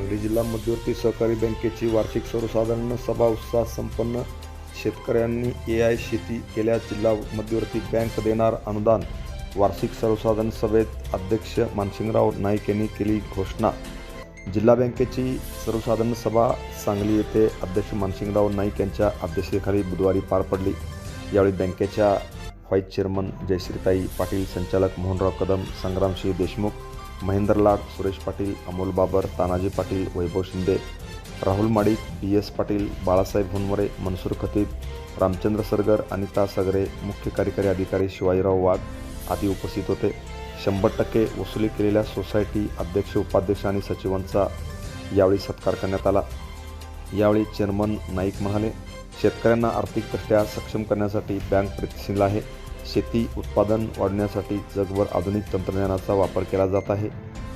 सांगली जिल्हा मध्यवर्ती सहकारी बँकेची वार्षिक सर्वसाधारण सभा उत्साह संपन्न. शेतकऱ्यांनी ए आय शेती केल्यास जिल्हा मध्यवर्ती बँक देणार अनुदान. वार्षिक सर्वसाधारण सभेत अध्यक्ष मानसिंगराव नाईक यांनी केली घोषणा. जिल्हा बँकेची सर्वसाधारण सभा सांगली येथे अध्यक्ष मानसिंगराव नाईक यांच्या अध्यक्षतेखाली बुधवारी पार पडली. यावेळी बँकेच्या व्हाईस चेअरमन जयश्रीताई पाटील संचालक मोहनराव कदम संग्रामसिंह देशमुख महेंद्र लाड सुरेश पाटील अमोल बाबर तानाजी पाटील वैभव शिंदे राहुल माडिक बी एस पाटील बाळासाहेब हुनवरे मनसूर खतीब रामचंद्र सरगर अनिता सगरे मुख्य कार्यकारी अधिकारी शिवाजीराव वाघ आदी उपस्थित होते. शंभर टक्के वसुली केलेल्या सोसायटी अध्यक्ष उपाध्यक्ष आणि सचिवांचा यावेळी सत्कार करण्यात आला. यावेळी चेअरमन नाईक म्हणाले शेतकऱ्यांना आर्थिकदृष्ट्या सक्षम करण्यासाठी बँक प्रयत्नशील आहे. शेती उत्पादन वाढवण्यासाठी जगभर आधुनिक तंत्रज्ञानाचा वापर केला जात आहे.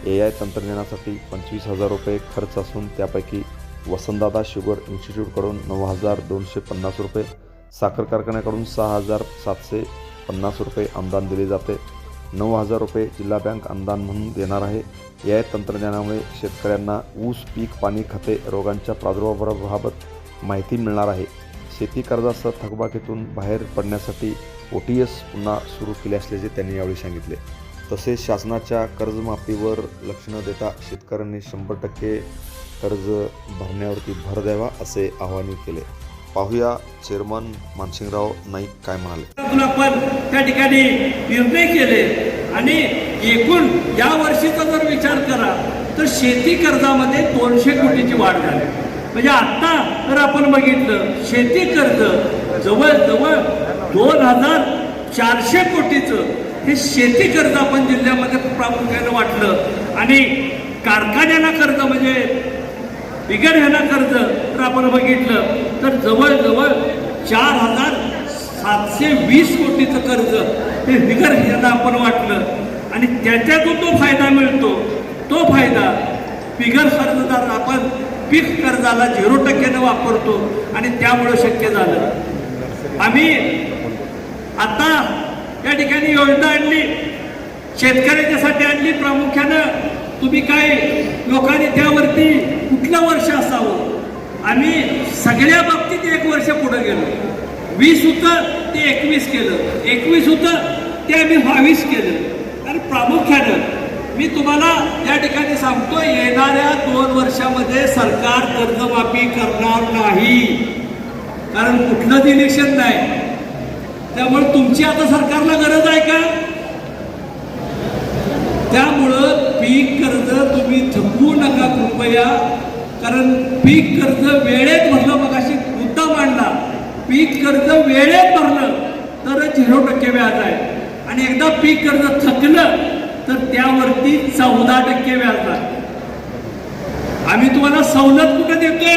ए आय तंत्रज्ञानासाठी पंचवीस हजार रुपये खर्च असून त्यापैकी वसंतदादा शुगर इन्स्टिट्यूटकडून नऊ हजार दोनशे पन्नास रुपये साखर कारखान्याकडून सहा हजार सातशे पन्नास रुपये अनुदान दिले जाते. नऊ हजार रुपये जिल्हा बँक अनुदान म्हणून देणार आहे. ए आय तंत्रज्ञानामुळे शेतकऱ्यांना ऊस पीक पाणी खते रोगांच्या प्रादुर्भावाबाबत माहिती मिळणार आहे. शेती कर्जासह थकबाकीतून बाहेर पडण्यासाठी ओ टी एस पुन्हा सुरू केले असल्याचे त्यांनी यावेळी सांगितले. तसेच शासनाच्या कर्जमाफीवर लक्ष न देता शेतकऱ्यांनी शंभर टक्के कर्ज भरण्यावरती भर द्यावा असे आवाहन केले. पाहूया चेअरमन मानसिंगराव नाईक काय म्हणाले. आपण त्या ठिकाणी निर्णय केले आणि एकूण या वर्षीचा जर विचार करा तर शेती कर्जामध्ये दोनशे कोटीची वाढ झाली. म्हणजे आता जर आपण बघितलं शेती कर्ज जवळजवळ दोन हजार चारशे कोटीचं हे शेती कर्ज आपण जिल्ह्यामध्ये प्रामुख्यानं वाटलं. आणि कारखान्यांना कर्ज म्हणजे बिगर ह्याला कर्ज जर आपण बघितलं. तर जवळजवळ चार हजार सातशे वीस कोटीचं कर्ज हे बिगर ह्याला आपण वाटलं. आणि त्याच्यातून तो फायदा मिळतो. तो फायदा बिगर कर्जदार आपण पीक कर्जाला झिरो टक्क्यानं वापरतो आणि त्यामुळं शक्य झालं. आम्ही आता या ठिकाणी योजना आणली. शेतकऱ्याच्यासाठी आणली. प्रामुख्यानं तुम्ही काय लोकांनी त्यावरती कुठलं वर्ष असावं? आम्ही सगळ्या बाबतीत एक वर्ष पुढे गेलो. वीस होतं ते एकवीस केलं. एकवीस होतं ते आम्ही बावीस केलं. तर प्रामुख्यानं मी तुम्हाला या ठिकाणी सांगतो येणाऱ्या दोन वर्षामध्ये सरकार कर्जमाफी करणार नाही. कारण कुठलंच इलेक्शन नाही. त्यामुळे तुमची आता सरकारला गरज आहे का? त्यामुळं पीक कर्ज तुम्ही थकवू नका कृपया. कारण पीक कर्ज वेळेत भरलं मग अशी मुद्दा मांडला. पीक कर्ज वेळेत भरलं तर झिरो टक्के व्याज आहे. आणि एकदा पीक कर्ज थकलं तर त्यावरती चौदा टक्के व्याज आहे. आम्ही तुम्हाला सवलत कुठे देतोय?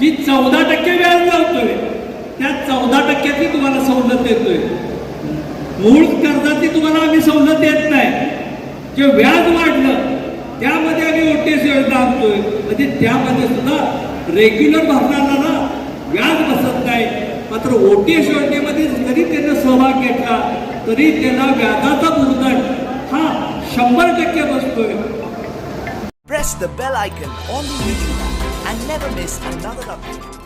जी चौदा टक्के व्याज लावतोय त्या चौदा टक्क्याची तुम्हाला सवलत मूळ कर्जाची तुम्हाला आम्ही सवलत देत नाही. जे व्याज वाढलं त्यामध्ये आम्ही ओटीएस योजना आणतोय. म्हणजे त्यामध्ये सुद्धा रेग्युलर भरणारा व्याज बसत नाही. मात्र ओटीएस योजनेमध्ये जरी त्यानं सहभाग घेतला तरी त्याला व्याजाचा भुर्दंड हा शंभर टक्के बसतोय. Press the bell icon on the YouTube and never miss another update.